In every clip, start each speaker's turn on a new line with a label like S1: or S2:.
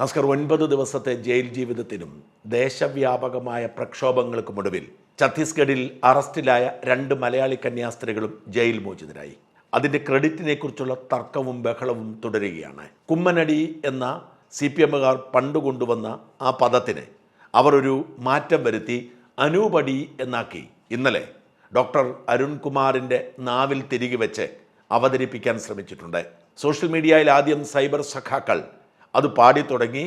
S1: നമസ്കാരം ഒൻപത് ദിവസത്തെ ജയിൽ ജീവിതത്തിനും ദേശവ്യാപകമായ പ്രക്ഷോഭങ്ങൾക്കും ഒടുവിൽ ഛത്തീസ്ഗഡിൽ അറസ്റ്റിലായ രണ്ട് മലയാളി കന്യാസ്ത്രീകളും ജയിൽ മോചിതരായി. അതിന്റെ ക്രെഡിറ്റിനെ കുറിച്ചുള്ള തർക്കവും ബഹളവും തുടരുകയാണ്. കുമ്മനടി എന്ന സി പി എമ്മുകാർ പണ്ട് കൊണ്ടുവന്ന ആ പദത്തിന് അവർ ഒരു മാറ്റം വരുത്തി അനൂപടി എന്നാക്കി. ഇന്നലെ ഡോക്ടർ അരുൺകുമാറിന്റെ നാവിൽ തിരികെ വെച്ച് അവതരിപ്പിക്കാൻ ശ്രമിച്ചിട്ടുണ്ട്. സോഷ്യൽ മീഡിയയിൽ ആദ്യം സൈബർ സഖാക്കൾ അത് പാടി തുടങ്ങി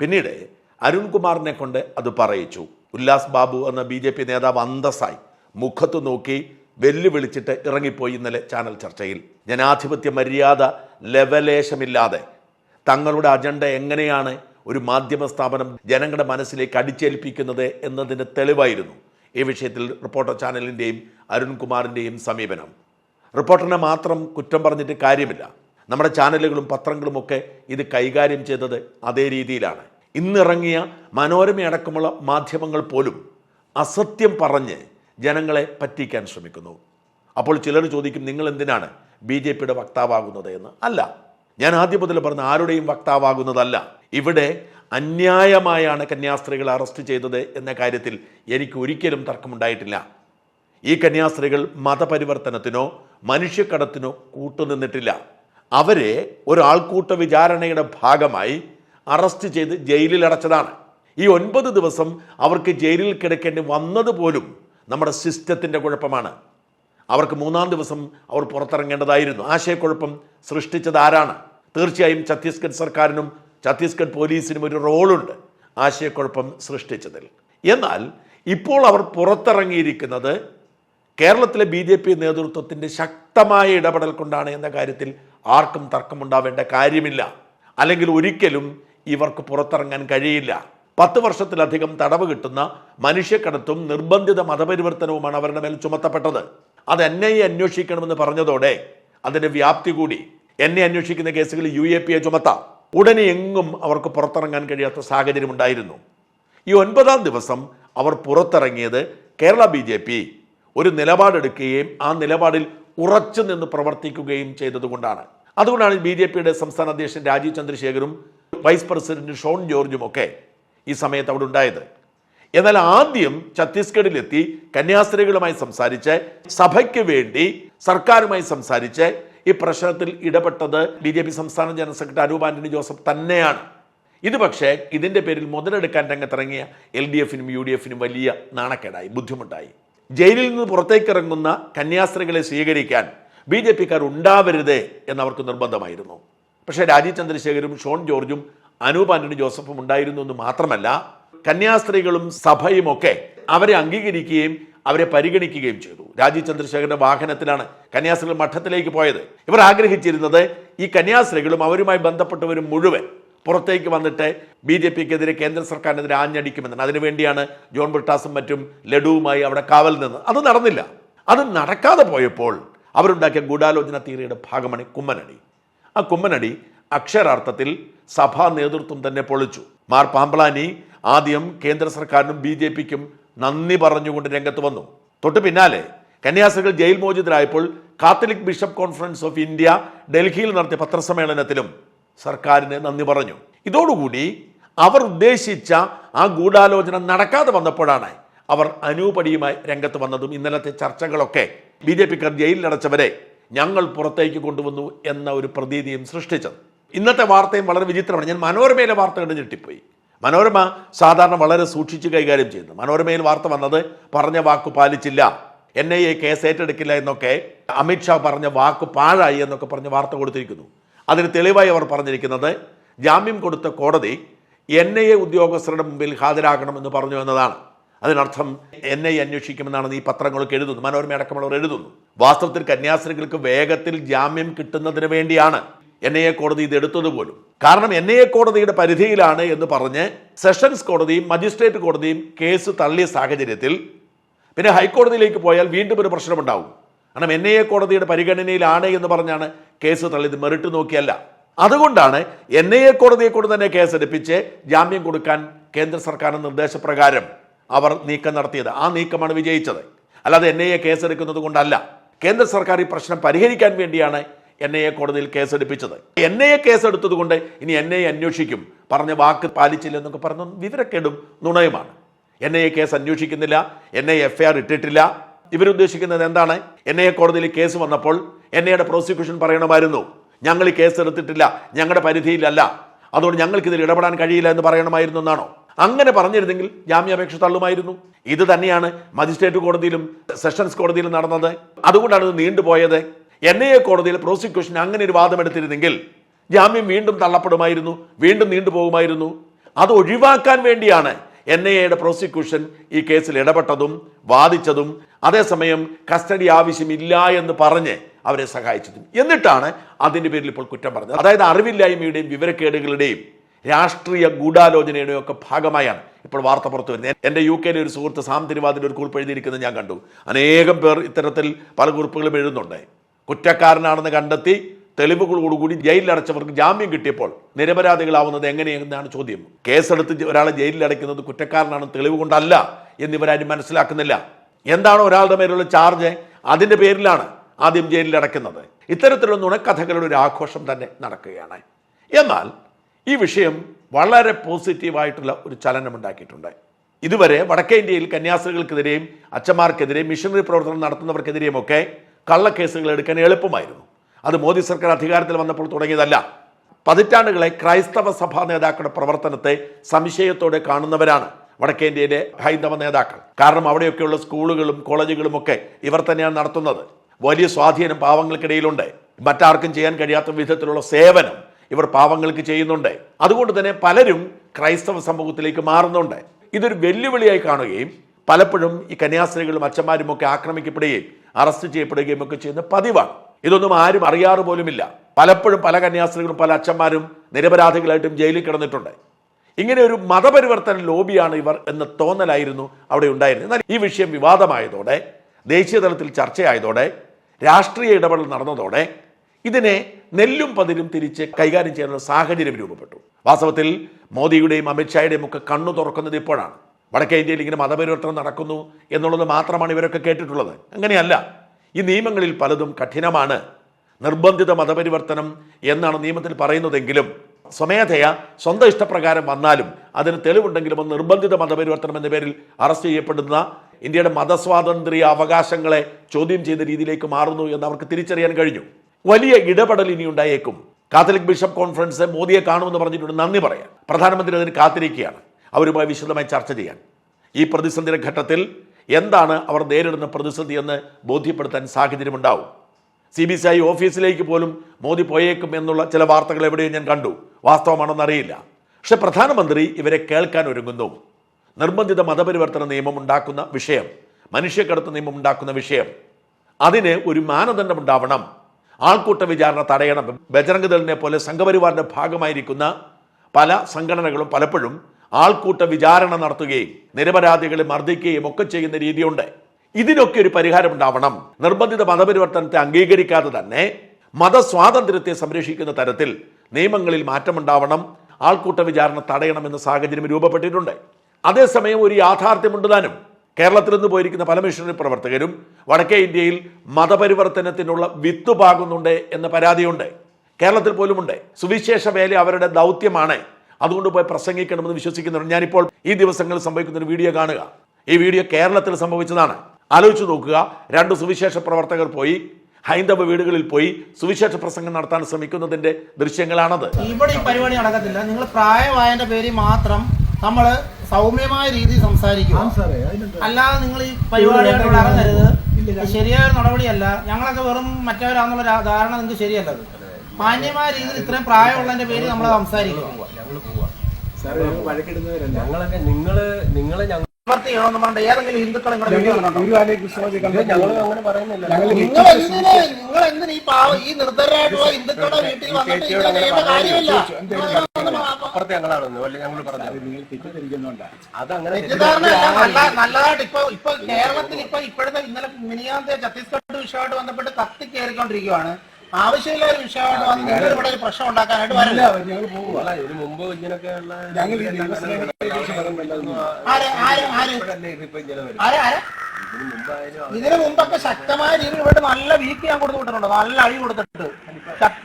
S1: പിന്നീട് അരുൺകുമാറിനെ കൊണ്ട് അത് പറയിച്ചു. ഉല്ലാസ് ബാബു എന്ന ബി ജെ പി നേതാവ് അന്തസ്സായി മുഖത്ത് നോക്കി വെല്ലുവിളിച്ചിട്ട് ഇറങ്ങിപ്പോയി ഇന്നലെ ചാനൽ ചർച്ചയിൽ. ജനാധിപത്യ മര്യാദ ലവലേശമില്ലാതെ തങ്ങളുടെ അജണ്ട എങ്ങനെയാണ് ഒരു മാധ്യമ സ്ഥാപനം ജനങ്ങളുടെ മനസ്സിലേക്ക് അടിച്ചേൽപ്പിക്കുന്നത് എന്നതിന് തെളിവായിരുന്നു. ഈ വിഷയത്തിൽ റിപ്പോർട്ടർ ചാനലിന്റെയും അരുൺകുമാറിന്റെയും സമീപനം. റിപ്പോർട്ടറിനെ മാത്രം കുറ്റം പറഞ്ഞിട്ട് കാര്യമില്ല. നമ്മുടെ ചാനലുകളും പത്രങ്ങളും ഒക്കെ ഇത് കൈകാര്യം ചെയ്തത് അതേ രീതിയിലാണ്. ഇന്നിറങ്ങിയ മനോരമയടക്കമുള്ള മാധ്യമങ്ങൾ പോലും അസത്യം പറഞ്ഞ് ജനങ്ങളെ പറ്റിക്കാൻ ശ്രമിക്കുന്നു. അപ്പോൾ ചിലർ ചോദിക്കും നിങ്ങൾ എന്തിനാണ് ബി ജെ പിയുടെ വക്താവാകുന്നത് എന്ന്? അല്ല. ഞാൻ ആദ്യം മുതൽ പറഞ്ഞ ആരുടെയും വക്താവാകുന്നതല്ല. ഇവിടെ അന്യായമായാണ് കന്യാസ്ത്രീകൾ അറസ്റ്റ് ചെയ്തത് എന്ന കാര്യത്തിൽ എനിക്ക് ഒരിക്കലും തർക്കമുണ്ടായിട്ടില്ല. ഈ കന്യാസ്ത്രീകൾ മതപരിവർത്തനത്തിനോ മനുഷ്യക്കടത്തിനോ കൂട്ടുനിന്നിട്ടില്ല. അവരെ ഒരാൾക്കൂട്ട വിചാരണയുടെ ഭാഗമായി അറസ്റ്റ് ചെയ്ത് ജയിലിൽ അടച്ചതാണ്. ഈ ഒൻപത് ദിവസം അവർക്ക് ജയിലിൽ കിടക്കേണ്ടി വന്നത് പോലും നമ്മുടെ സിസ്റ്റത്തിന്റെ കുഴപ്പമാണ്. അവർക്ക് മൂന്നാം ദിവസം അവർ പുറത്തിറങ്ങേണ്ടതായിരുന്നു. ആശയക്കുഴപ്പം സൃഷ്ടിച്ചത് ആരാണ്? തീർച്ചയായും ഛത്തീസ്ഗഡ് സർക്കാരിനും ഛത്തീസ്ഗഡ് പോലീസിനും ഒരു റോളുണ്ട് ആശയക്കുഴപ്പം സൃഷ്ടിച്ചതിൽ. എന്നാൽ ഇപ്പോൾ അവർ പുറത്തിറങ്ങിയിരിക്കുന്നത് കേരളത്തിലെ ബി നേതൃത്വത്തിന്റെ ശക്തമായ ഇടപെടൽ കൊണ്ടാണ് എന്ന കാര്യത്തിൽ ആർക്കും തർക്കമുണ്ടാവേണ്ട കാര്യമില്ല. അല്ലെങ്കിൽ ഒരിക്കലും ഇവർക്ക് പുറത്തിറങ്ങാൻ കഴിയില്ല. പത്ത് വർഷത്തിലധികം തടവ് കിട്ടുന്ന മനുഷ്യക്കടത്തും നിർബന്ധിത മതപരിവർത്തനവുമാണ് അവരുടെ മേൽ ചുമത്തപ്പെട്ടത്. അത് എൻ ഐ അന്വേഷിക്കണമെന്ന് പറഞ്ഞതോടെ അതിന്റെ വ്യാപ്തി കൂടി. എന്നെ അന്വേഷിക്കുന്ന കേസുകൾ യു എ പി എ ചുമത്താം. ഉടനെ എങ്ങും അവർക്ക് പുറത്തിറങ്ങാൻ കഴിയാത്ത സാഹചര്യം ഉണ്ടായിരുന്നു. ഈ ഒൻപതാം ദിവസം അവർ പുറത്തിറങ്ങിയത് കേരള ബി ഒരു നിലപാടെടുക്കുകയും ആ നിലപാടിൽ ഉറച്ചു നിന്ന് പ്രവർത്തിക്കുകയും ചെയ്തതുകൊണ്ടാണ്. അതുകൊണ്ടാണ് ബി ജെ പിയുടെ സംസ്ഥാന അധ്യക്ഷൻ രാജീവ് ചന്ദ്രശേഖരും വൈസ് പ്രസിഡന്റ് ഷോൺ ജോർജും ഒക്കെ ഈ സമയത്ത് അവിടെ ഉണ്ടായത്. എന്നാൽ ആദ്യം ഛത്തീസ്ഗഡിലെത്തി കന്യാസ്ത്രീകളുമായി സംസാരിച്ച് സഭയ്ക്ക് വേണ്ടി സർക്കാരുമായി സംസാരിച്ച് ഈ പ്രശ്നത്തിൽ ഇടപെട്ടത് ബി ജെ പി സംസ്ഥാന ജനറൽ സെക്രട്ടറി അനൂപ് ആന്റണി ജോസഫ് തന്നെയാണ്. ഇത് പക്ഷേ ഇതിന്റെ പേരിൽ മുതലെടുക്കാൻ രംഗത്തിറങ്ങിയ എൽ ഡി എഫിനും യു ഡി എഫിനും വലിയ നാണക്കേടായി ബുദ്ധിമുട്ടായി. ജയിലിൽ നിന്ന് പുറത്തേക്ക് ഇറങ്ങുന്ന കന്യാസ്ത്രീകളെ സ്വീകരിക്കാൻ ബി ജെ പിക്കാർ ഉണ്ടാവരുത് എന്നവർക്ക് നിർബന്ധമായിരുന്നു. പക്ഷേ രാജീവ് ചന്ദ്രശേഖരും ഷോൺ ജോർജും അനൂപ് ആന്റണി ജോസഫും ഉണ്ടായിരുന്നു എന്ന് മാത്രമല്ല കന്യാസ്ത്രീകളും സഭയും ഒക്കെ അവരെ അംഗീകരിക്കുകയും അവരെ പരിഗണിക്കുകയും ചെയ്തു. രാജീവ് ചന്ദ്രശേഖരന്റെ വാഹനത്തിലാണ് കന്യാസ്ത്രീകൾ മഠത്തിലേക്ക് പോയത്. ഇവർ ആഗ്രഹിച്ചിരുന്നത് ഈ കന്യാസ്ത്രീകളും അവരുമായി ബന്ധപ്പെട്ടവരും മുഴുവൻ പുറത്തേക്ക് വന്നിട്ട് ബി ജെ പിക്കെതിരെ കേന്ദ്ര സർക്കാരിനെതിരെ ആഞ്ഞടിക്കുമെന്നാണ്. അതിനുവേണ്ടിയാണ് ജോൺ ബ്രിട്ടാസും മറ്റും ലഡുവുമായി അവിടെ കാവൽ നിന്ന് അത് നടന്നില്ല. അത് നടക്കാതെ പോയപ്പോൾ അവരുണ്ടാക്കിയ ഗൂഢാലോചന തീരയുടെ ഭാഗമാണ് കുമ്മനടി. ആ കുമ്മനടി അക്ഷരാർത്ഥത്തിൽ സഭാ നേതൃത്വം തന്നെ പൊളിച്ചു. മാർ പാമ്പളാനി ആദ്യം കേന്ദ്ര സർക്കാരിനും ബി ജെ പിക്കും നന്ദി പറഞ്ഞുകൊണ്ട് രംഗത്ത് വന്നു. തൊട്ട് പിന്നാലെ കന്യാസ്ത്രീകൾ jail മോചിതരായപ്പോൾ Catholic bishop conference of India ഡൽഹിയിൽ നടത്തിയ പത്രസമ്മേളനത്തിലും സർക്കാരിന് നന്ദി പറഞ്ഞു. ഇതോടുകൂടി അവർ ഉദ്ദേശിച്ച ആ ഗൂഢാലോചന നടക്കാതെ വന്നപ്പോഴാണ് അവർ അനൂപടിയുമായി രംഗത്ത് വന്നതും ഇന്നലത്തെ ചർച്ചകളൊക്കെ. ബി ജെ പിക്കാർ ജയിലിലടച്ചവരെ ഞങ്ങൾ പുറത്തേക്ക് കൊണ്ടുവന്നു എന്ന ഒരു പ്രതീതിയും സൃഷ്ടിച്ചത്. ഇന്നത്തെ വാർത്തയും വളരെ വിചിത്രമാണ്. ഞാൻ മനോരമയിലെ വാർത്ത കണ്ട് ഞെട്ടിപ്പോയി. മനോരമ സാധാരണ വളരെ സൂക്ഷിച്ച് കൈകാര്യം ചെയ്യുന്നു. മനോരമയിൽ വാർത്ത വന്നത് പറഞ്ഞ വാക്ക് പാലിച്ചില്ല. എൻ ഐ എ കേസ് ഏറ്റെടുക്കില്ല എന്നൊക്കെ അമിത്ഷാ പറഞ്ഞ വാക്ക് പാഴായി എന്നൊക്കെ പറഞ്ഞ് വാർത്ത കൊടുത്തിരിക്കുന്നു. അതിന് തെളിവായി അവർ പറഞ്ഞിരിക്കുന്നത് ജാമ്യം കൊടുത്ത കോടതി എൻ ഐ എ ഉദ്യോഗസ്ഥരുടെ മുമ്പിൽ ഹാജരാകണമെന്ന് പറഞ്ഞു എന്നതാണ്. അതിനർത്ഥം ഐ അന്വേഷിക്കുമെന്നാണ് ഈ പത്രങ്ങളൊക്കെ എഴുതുന്നു മനോരമ അടക്കമുള്ളവർ എഴുതുന്നു. വാസ്തവത്തിൽ കന്യാസ്ത്രീകൾക്ക് വേഗത്തിൽ ജാമ്യം കിട്ടുന്നതിന് വേണ്ടിയാണ് എൻ ഐ എ കോടതി ഇത് എടുത്തത് പോലും. കാരണം എൻ ഐ എ കോടതിയുടെ പരിധിയിലാണ് എന്ന് പറഞ്ഞ് സെഷൻസ് കോടതിയും മജിസ്ട്രേറ്റ് കോടതിയും കേസ് തള്ളിയ സാഹചര്യത്തിൽ പിന്നെ ഹൈക്കോടതിയിലേക്ക് പോയാൽ വീണ്ടും ഒരു പ്രശ്നമുണ്ടാവും. കാരണം എൻ ഐ എ കോടതിയുടെ പരിഗണനയിലാണ് എന്ന് പറഞ്ഞാണ് കേസ് തള്ളിയത് മെറിറ്റ് നോക്കിയല്ല. അതുകൊണ്ടാണ് എൻ ഐ എ കോടതിയെ കൊണ്ട് തന്നെ കേസെടുപ്പിച്ച് ജാമ്യം കൊടുക്കാൻ കേന്ദ്ര സർക്കാരിന്റെ നിർദ്ദേശപ്രകാരം അവർ നീക്കം നടത്തിയത്. ആ നീക്കമാണ് വിജയിച്ചത്. അല്ലാതെ എൻ ഐ എ കേസെടുക്കുന്നത് കൊണ്ടല്ല. കേന്ദ്ര സർക്കാർ ഈ പ്രശ്നം പരിഹരിക്കാൻ വേണ്ടിയാണ് എൻ ഐ എ കോടതിയിൽ കേസെടുപ്പിച്ചത് എൻ ഐ എ കേസെടുത്തത് കൊണ്ട് ഇനി എൻ ഐ എ അന്വേഷിക്കും. പറഞ്ഞ വാക്ക് പാലിച്ചില്ല എന്നൊക്കെ പറഞ്ഞ വിവരക്കേടും നുണയുമാണ്. എൻ ഐ എ കേസ് അന്വേഷിക്കുന്നില്ല. എൻ ഐ എഫ് ഐ ഇട്ടിട്ടില്ല. ഇവരുദ്ദേശിക്കുന്നത് എന്താണ്? എൻ ഐ എ കോടതിയിൽ കേസ് വന്നപ്പോൾ എൻ ഐയുടെ പ്രോസിക്യൂഷൻ പറയണമായിരുന്നു. ഞങ്ങൾ ഈ കേസ് എടുത്തിട്ടില്ല. ഞങ്ങളുടെ പരിധിയിലല്ല. അതുകൊണ്ട് ഞങ്ങൾക്ക് ഇതിൽ ഇടപെടാൻ കഴിയില്ല എന്ന് പറയണമായിരുന്നു എന്നാണോ? അങ്ങനെ പറഞ്ഞിരുന്നെങ്കിൽ ജാമ്യാപേക്ഷ തള്ളുമായിരുന്നു. ഇത് തന്നെയാണ് മജിസ്ട്രേറ്റ് കോടതിയിലും സെഷൻസ് കോടതിയിലും നടന്നത്. അതുകൊണ്ടാണ് ഇത് നീണ്ടുപോയത്. എൻ ഐ എ കോടതിയിൽ പ്രോസിക്യൂഷൻ അങ്ങനെ ഒരു വാദം എടുത്തിരുന്നെങ്കിൽ ജാമ്യം വീണ്ടും തള്ളപ്പെടുമായിരുന്നു. വീണ്ടും നീണ്ടുപോകുമായിരുന്നു. അത് ഒഴിവാക്കാൻ വേണ്ടിയാണ് എൻ ഐ എയുടെ പ്രോസിക്യൂഷൻ ഈ കേസിൽ ഇടപെട്ടതും വാദിച്ചതും. അതേസമയം കസ്റ്റഡി ആവശ്യമില്ല എന്ന് പറഞ്ഞ് അവരെ സഹായിച്ചതും. എന്നിട്ടാണ് അതിന്റെ പേരിൽ ഇപ്പോൾ കുറ്റം പറഞ്ഞത്. അതായത് അറിവില്ലായ്മയുടെയും വിവരക്കേടുകളുടെയും രാഷ്ട്രീയ ഗൂഢാലോചനയുടെയും ഒക്കെ ഭാഗമായാണ് ഇപ്പോൾ വാർത്ത പുറത്തു വരുന്നത്. എന്റെ യു കെയിലെ ഒരു സുഹൃത്ത് സാം തിരുവാതിന്റെ ഒരു കുറിപ്പ് എഴുതിയിരിക്കുന്നത് ഞാൻ കണ്ടു. അനേകം പേർ ഇത്തരത്തിൽ പല കുറിപ്പുകളും എഴുതുന്നുണ്ട്. കുറ്റക്കാരനാണെന്ന് കണ്ടെത്തി തെളിവുകളോടുകൂടി ജയിലിലടച്ചവർക്ക് ജാമ്യം കിട്ടിയപ്പോൾ നിരപരാധികളാവുന്നത് എങ്ങനെയെന്നാണ് ചോദ്യം. കേസെടുത്ത് ഒരാളെ ജയിലിലടയ്ക്കുന്നത് കുറ്റക്കാരനാണ് തെളിവ് കൊണ്ടല്ല എന്നിവരാരും മനസ്സിലാക്കുന്നില്ല. എന്താണ് ഒരാളുടെ മേലുള്ള ചാർജ്? അതിന്റെ പേരിലാണ് ആദ്യം ജയിലിലടയ്ക്കുന്നത് ഇത്തരത്തിലുള്ള നുണക്കഥകളുടെ ഒരു ആഘോഷം തന്നെ നടക്കുകയാണ്. എന്നാൽ ഈ വിഷയം വളരെ പോസിറ്റീവായിട്ടുള്ള ഒരു ചലനമുണ്ടാക്കിയിട്ടുണ്ട് ഇതുവരെ വടക്കേ ഇന്ത്യയിൽ കന്യാസ്ത്രീകൾക്കെതിരെയും അച്ഛന്മാർക്കെതിരെയും മിഷനറി പ്രവർത്തനം നടത്തുന്നവർക്കെതിരെയും ഒക്കെ കള്ളക്കേസുകൾ എടുക്കാൻ എളുപ്പമായിരുന്നു. അത് മോദി സർക്കാർ അധികാരത്തിൽ വന്നപ്പോൾ തുടങ്ങിയതല്ല. പതിറ്റാണ്ടുകളെ ക്രൈസ്തവ സഭാ നേതാക്കളുടെ പ്രവർത്തനത്തെ സംശയത്തോടെ കാണുന്നവരാണ് വടക്കേ ഇന്ത്യയിലെ ഹൈന്ദവ നേതാക്കൾ. കാരണം അവിടെയൊക്കെയുള്ള സ്കൂളുകളും കോളേജുകളും ഒക്കെ ഇവർ തന്നെയാണ് നടത്തുന്നത്. വലിയ സ്വാധീനം പാവങ്ങൾക്കിടയിലുണ്ട്. മറ്റാർക്കും ചെയ്യാൻ കഴിയാത്ത വിധത്തിലുള്ള സേവനം ഇവർ പാവങ്ങൾക്ക് ചെയ്യുന്നുണ്ട്. അതുകൊണ്ട് തന്നെ പലരും ക്രൈസ്തവ സമൂഹത്തിലേക്ക് മാറുന്നുണ്ട്. ഇതൊരു വെല്ലുവിളിയായി കാണുകയും പലപ്പോഴും ഈ കന്യാസ്ത്രീകളും അച്ഛന്മാരും ഒക്കെ ആക്രമിക്കപ്പെടുകയും അറസ്റ്റ് ചെയ്യപ്പെടുകയും ഒക്കെ ചെയ്യുന്ന പതിവാണ്. ഇതൊന്നും ആരും അറിയാറ് പോലുമില്ല. പലപ്പോഴും പല കന്യാസ്ത്രീകളും പല അച്ഛന്മാരും നിരപരാധികളായിട്ടും ജയിലിൽ കിടന്നിട്ടുണ്ട്. ഇങ്ങനെ ഒരു മതപരിവർത്തന ലോബിയാണ് ഇവർ എന്ന തോന്നലായിരുന്നു അവിടെ ഉണ്ടായിരുന്നത്. എന്നാൽ ഈ വിഷയം വിവാദമായതോടെ ദേശീയ തലത്തിൽ ചർച്ചയായതോടെ രാഷ്ട്രീയ ഇടപെടൽ നടന്നതോടെ ഇതിനെ നെല്ലും പതിരും തിരിച്ച് കൈകാര്യം ചെയ്യാനുള്ള സാഹചര്യം രൂപപ്പെട്ടു. വാസ്തവത്തിൽ മോദിയുടെയും അമിത്ഷായുടെയും ഒക്കെ കണ്ണു തുറക്കുന്നത് ഇപ്പോഴാണ്. വടക്കേ ഇന്ത്യയിൽ ഇങ്ങനെ മതപരിവർത്തനം നടക്കുന്നു എന്നുള്ളത് മാത്രമാണ് ഇവരൊക്കെ കേട്ടിട്ടുള്ളത്. അങ്ങനെയല്ല. ഈ നിയമങ്ങളിൽ പലതും കഠിനമാണ്. നിർബന്ധിത മതപരിവർത്തനം എന്നാണ് നിയമത്തിൽ പറയുന്നതെങ്കിലും സ്വമേധയ സ്വന്തം ഇഷ്ടപ്രകാരം വന്നാലും അതിന് തെളിവുണ്ടെങ്കിലും നിർബന്ധിത മതപരിവർത്തനം എന്ന പേരിൽ അറസ്റ്റ് ചെയ്യപ്പെടുന്ന ഇന്ത്യയുടെ മതസ്വാതന്ത്ര്യ അവകാശങ്ങളെ ചോദ്യം ചെയ്ത രീതിയിലേക്ക് മാറുന്നു എന്ന് അവർക്ക് തിരിച്ചറിയാൻ കഴിഞ്ഞു. വലിയ ഇടപെടൽ ഇനി ഉണ്ടായേക്കും. കാത്തലിക് ബിഷപ്പ് കോൺഫറൻസ് മോദിയെ കാണുമെന്ന് പറഞ്ഞിട്ടുണ്ട്. നന്ദി പറയാൻ. പ്രധാനമന്ത്രി അതിന് കാത്തിരിക്കുകയാണ്. അവരുമായി വിശദമായി ചർച്ച ചെയ്യാൻ. ഈ പ്രതിസന്ധിയുടെ ഘട്ടത്തിൽ എന്താണ് അവർ നേരിടുന്ന പ്രതിസന്ധി എന്ന് ബോധ്യപ്പെടുത്താൻ സാഹചര്യമുണ്ടാവും. സി ബി സി ഐ ഓഫീസിലേക്ക് പോലും മോദി പോയേക്കും എന്നുള്ള ചില വാർത്തകൾ എവിടെയും ഞാൻ കണ്ടു. വാസ്തവമാണെന്നറിയില്ല പക്ഷെ പ്രധാനമന്ത്രി ഇവരെ കേൾക്കാൻ ഒരുങ്ങുന്നു. നിർബന്ധിത മതപരിവർത്തന നിയമം ഉണ്ടാക്കുന്ന വിഷയം മനുഷ്യക്കടത്ത് നിയമം ഉണ്ടാക്കുന്ന വിഷയം. അതിന് ഒരു മാനദണ്ഡം ഉണ്ടാവണം. ആൾക്കൂട്ട വിചാരണ തടയണം. ബജരംഗ് ദളിനെ പോലെ സംഘപരിവാറിന്റെ ഭാഗമായിരിക്കുന്ന പല സംഘടനകളും പലപ്പോഴും ആൾക്കൂട്ട വിചാരണ നടത്തുകയും നിരപരാധികളെ മർദ്ദിക്കുകയും ഒക്കെ ചെയ്യുന്ന രീതിയുണ്ട്. ഇതിനൊക്കെ ഒരു പരിഹാരം ഉണ്ടാവണം. നിർബന്ധിത മതപരിവർത്തനത്തെ അംഗീകരിക്കാതെ തന്നെ മതസ്വാതന്ത്ര്യത്തെ സംരക്ഷിക്കുന്ന തരത്തിൽ നിയമങ്ങളിൽ മാറ്റമുണ്ടാവണം. ആൾക്കൂട്ട വിചാരണ തടയണമെന്ന സാഹചര്യം രൂപപ്പെട്ടിട്ടുണ്ട്. അതേസമയം ഒരു യാഥാർത്ഥ്യമുണ്ട് താനും കേരളത്തിൽ നിന്ന് പോയിരിക്കുന്ന പല മിഷണറി പ്രവർത്തകരും വടക്കേ ഇന്ത്യയിൽ മതപരിവർത്തനത്തിനുള്ള വിത്ത് പാകുന്നുണ്ട് എന്ന പരാതിയുണ്ട്. കേരളത്തിൽ പോലുമുണ്ട്. സുവിശേഷ വേല അവരുടെ ദൗത്യമാണ്. അതുകൊണ്ട് പോയി പ്രസംഗിക്കണമെന്ന് വിശ്വസിക്കുന്നുണ്ട് ഞാനിപ്പോൾ ഈ ദിവസങ്ങളിൽ സംഭവിക്കുന്ന ഒരു വീഡിയോ കാണുക. ഈ വീഡിയോ കേരളത്തിൽ സംഭവിച്ചതാണ്. ആലോചിച്ച് നോക്കുക. രണ്ട് സുവിശേഷ പ്രവർത്തകർ പോയി. ഹൈന്ദവ വീടുകളിൽ പോയി സുവിശേഷ പ്രസംഗം നടത്താൻ ശ്രമിക്കുന്നതിന്റെ ദൃശ്യങ്ങളാണത്.
S2: ഇവിടെ ഈ പരിപാടി നടക്കത്തില്ല. നിങ്ങൾ പ്രായമായതിന്റെ പേരിൽ മാത്രം നമ്മൾ സൗമ്യമായ രീതിയിൽ സംസാരിക്കുക. അല്ലാതെ നിങ്ങൾ ഈ പരിപാടിയായിട്ട് ഇറങ്ങരുത് ശരിയായ നടപടിയല്ല. ഞങ്ങളൊക്കെ വെറും മറ്റവരാന്നുള്ള ധാരണ നിങ്ങൾക്ക് ശരിയല്ലത്. മാന്യമായ രീതിയിൽ ഇത്രയും പ്രായമുള്ളതിന്റെ പേര് നമ്മൾ സംസാരിക്കുക
S3: ഞങ്ങളൊക്കെ നിങ്ങൾ നിങ്ങളെ ഞങ്ങൾ
S2: ഏതെങ്കിലും ഹിന്ദുക്കളെ നിങ്ങൾ എന്തിന് ഈ പാവ ഈ നിർദ്ധരായിട്ടുള്ള ഹിന്ദുക്കളുടെ വീട്ടിൽ വന്നിട്ട് കാര്യമില്ല?
S3: അപ്പുറത്തെ ഞങ്ങളാണെന്ന് അല്ലെ ഞങ്ങൾ പറഞ്ഞു അതങ്ങനെ
S2: നല്ലതായിട്ട് ഇപ്പൊ ഇപ്പൊ കേരളത്തിൽ ഇപ്പൊ ഇപ്പോഴത്തെ ഇന്നലെ മിനിയാന്ത ഛത്തീസ്ഗഡ് വിഷയമായിട്ട് ബന്ധപ്പെട്ട് കത്തി കയറിക്കൊണ്ടിരിക്കുവാണ്. ആവശ്യമില്ല ഒരു വിഷയമായിട്ട് വന്ന് നിങ്ങൾ ഇവിടെ ഒരു പ്രശ്നം ഉണ്ടാക്കാനായിട്ട് വരില്ല
S3: ഇതിന് മുമ്പ് ഇങ്ങനെയൊക്കെയുള്ള മുമ്പായാലും
S2: ഇതിനു മുമ്പൊക്കെ ശക്തമായ രീതിയിൽ ഇവിടെ നല്ല വീക്ക് ഞാൻ കൊടുത്തു വിട്ടിട്ടുണ്ട്. നല്ല അഴി കൊടുത്തിട്ട്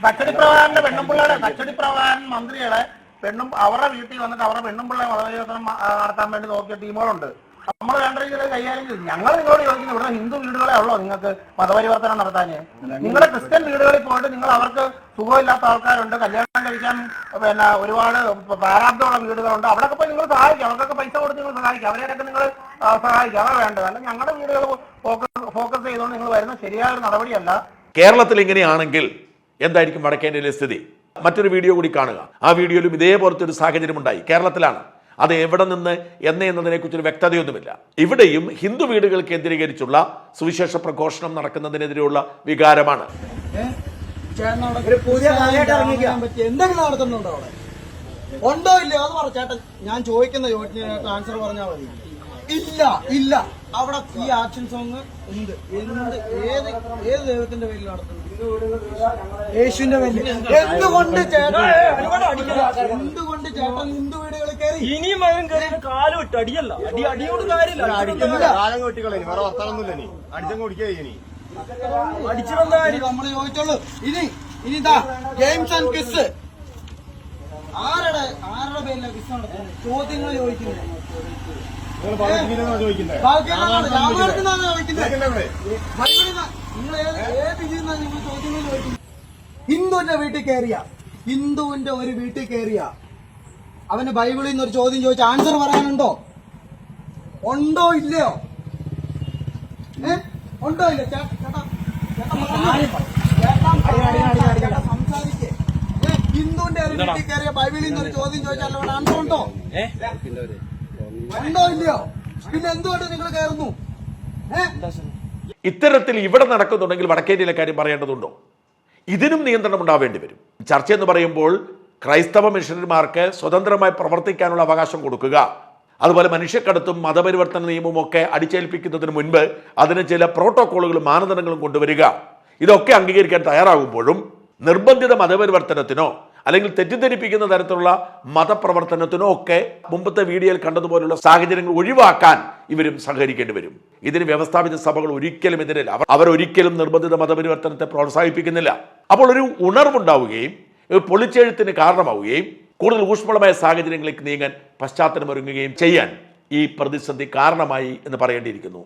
S2: തച്ചടി പ്രവാഹന്റെ പെണ്ണുമ്പിള്ളയുടെ തച്ചടി പ്രവാഹൻ മന്ത്രികളെ പെണ്ണും അവരുടെ വീട്ടിൽ വന്നിട്ട് അവരുടെ പെണ്ണുമ്പിള്ളയെ മതപരിവർത്തനം നടത്താൻ വേണ്ടി നോക്കിയ ടീമുകളുണ്ട്. നമ്മൾ വേണ്ട രീതിയിൽ കൈകാര്യം ചെയ്തു. ഞങ്ങൾ നിങ്ങളോട് ചോദിക്കുന്നു ഇവിടെ ഹിന്ദു വീടുകളെ ഉള്ളോ നിങ്ങൾക്ക് മതപരിവർത്തനം നടത്താൻ? നിങ്ങളെ ക്രിസ്ത്യൻ വീടുകളിൽ പോയിട്ട് നിങ്ങൾ അവർക്ക് സുഖമില്ലാത്ത ആൾക്കാരുണ്ട്. കല്യാണം കഴിക്കാൻ പിന്നെ ഒരുപാട് പ്രാരാബ്ദമുള്ള വീടുകളുണ്ട്. അവിടെ പോയി നിങ്ങൾ സഹായിക്കും. അവർക്കൊക്കെ പൈസ കൊടുത്ത് നിങ്ങൾ സഹായിക്കും. അവരെയൊക്കെ നിങ്ങൾ സഹായിക്കാം. അതാണ് വേണ്ടത്. അല്ല ഞങ്ങളുടെ വീടുകൾ ഫോക്കസ് ഫോക്കസ് ചെയ്തുകൊണ്ട് നിങ്ങൾ വരുന്ന ശരിയായ ഒരു നടപടിയല്ല.
S1: കേരളത്തിൽ ഇങ്ങനെയാണെങ്കിൽ എന്തായിരിക്കും വടക്കേന്ത്യയിലെ സ്ഥിതി? മറ്റൊരു വീഡിയോ കൂടി കാണുക. ആ വീഡിയോയിലും ഇതേപോലത്തെ ഒരു സാഹചര്യം ഉണ്ടായി കേരളത്തിലാണ്. അത് എവിടെ നിന്ന് എന്ന് എന്നതിനെക്കുറിച്ചൊരു വ്യക്തതയൊന്നുമില്ല. ഇവിടെയും ഹിന്ദു വീടുകൾ കേന്ദ്രീകരിച്ചുള്ള സുവിശേഷ പ്രഘോഷണം നടക്കുന്നതിനെതിരെയുള്ള വികാരമാണ്.
S4: ഉണ്ടോ ഇല്ലയോ? അത് പറ ചേട്ടൻ. ഞാൻ ചോദിക്കുന്ന ആൻസർ പറഞ്ഞാൽ മതി. ഇല്ല ഇല്ല. അവിടെ ഈ ആക്ഷൻ സോങ് ഉണ്ട്. എന്ത് ഏത് ഏത് ദൈവത്തിന്റെ പേരിൽ നടത്തുന്നു? യേശുവിന്റെ പേരിൽ എന്തുകൊണ്ട് ചേട്ടൻ. എന്തുകൊണ്ട് ചേട്ടൻ ഹിന്ദു വീടുകളിൽ കയറി?
S5: ഇനിയും മകൻ കയറി കാലം ഇട്ട് അടിയല്ല. അടി അടിയോട് കാര്യമില്ല.
S4: അടിക്കുന്നില്ല
S6: കാലം കൊട്ടിക്കളെ വേറെ വർത്താനൊന്നുമില്ല നീ അടിച്ചങ്ങ് കുടിക്കുക ഇനി.
S5: അടിച്ചിട്ടെന്താ
S4: നമ്മൾ ചോദിച്ചോളൂ ഇനി ഇനി ഇതാ ഗെയിംസ് ആൻഡ് കിസ്. ആരുടെ ആരുടെ പേരിലാണ് കിസ് നടത്തുന്നത് ചോദ്യങ്ങൾ ചോദിക്കുന്നത്.
S6: ചോദിക്കുന്നത്?
S4: ചോദിക്കുന്നത്? ഹിന്ദുവിന്റെ വീട്ടിൽ കയറിയ. ഹിന്ദുവിന്റെ ഒരു വീട്ടിൽ കയറിയ. അവന് ബൈബിളിൽ നിന്ന് ഒരു ചോദ്യം ചോദിച്ച ആൻസർ പറയാനുണ്ടോ? ഉണ്ടോ ഇല്ലയോ? ഏ? ഉണ്ടോ ഇല്ല? സംസാരിക്കേ. ഹിന്ദുവിന്റെ ഒരു വീട്ടിൽ കയറിയ ബൈബിളിൽ നിന്ന് ഒരു ചോദ്യം ചോദിച്ചാൽ അവിടെ ആൻസർ ഉണ്ടോ? ഉണ്ടോ ഇല്ലയോ? പിന്നെ എന്തുകൊണ്ട് നിങ്ങൾ കയറുന്നു? ഏഹ്
S1: ഇത്തരത്തിൽ ഇവിടെ നടക്കുന്നുണ്ടെങ്കിൽ വടക്കേന്ത്യയിലെ കാര്യം പറയേണ്ടതുണ്ടോ? ഇതിനും നിയന്ത്രണം ഉണ്ടാവേണ്ടി വരും. ചർച്ച എന്ന് പറയുമ്പോൾ ക്രൈസ്തവ മിഷണറിമാർക്ക് സ്വതന്ത്രമായി പ്രവർത്തിക്കാനുള്ള അവകാശം കൊടുക്കുക. അതുപോലെ മനുഷ്യക്കടത്തും മതപരിവർത്തന നിയമവും ഒക്കെ അടിച്ചേൽപ്പിക്കുന്നതിന് മുൻപ് അതിന് ചില പ്രോട്ടോക്കോളുകളും മാനദണ്ഡങ്ങളും കൊണ്ടുവരിക. ഇതൊക്കെ അംഗീകരിക്കാൻ തയ്യാറാകുമ്പോഴും നിർബന്ധിത മതപരിവർത്തനത്തിനോ അല്ലെങ്കിൽ തെറ്റിദ്ധരിപ്പിക്കുന്ന തരത്തിലുള്ള മതപ്രവർത്തനത്തിനോ ഒക്കെ മുമ്പത്തെ വീഡിയോയിൽ കണ്ടതുപോലുള്ള സാഹചര്യങ്ങൾ ഒഴിവാക്കാൻ ഇവരും സഹകരിക്കേണ്ടി വരും. ഇതിന് വ്യവസ്ഥാപിത സഭകൾ ഒരിക്കലും എതിരല്ല. അവർ അവരൊരിക്കലും നിർബന്ധിത മതപരിവർത്തനത്തെ പ്രോത്സാഹിപ്പിക്കുന്നില്ല. അപ്പോൾ ഒരു ഉണർവുണ്ടാവുകയും പൊളിച്ചെഴുത്തിന് കാരണമാവുകയും കൂടുതൽ ഊഷ്മളമായ സാഹചര്യങ്ങളിലേക്ക് നീങ്ങാൻ പശ്ചാത്തലമൊരുങ്ങുകയും ചെയ്യാൻ ഈ പ്രതിസന്ധി കാരണമായി എന്ന് പറയേണ്ടിയിരിക്കുന്നു.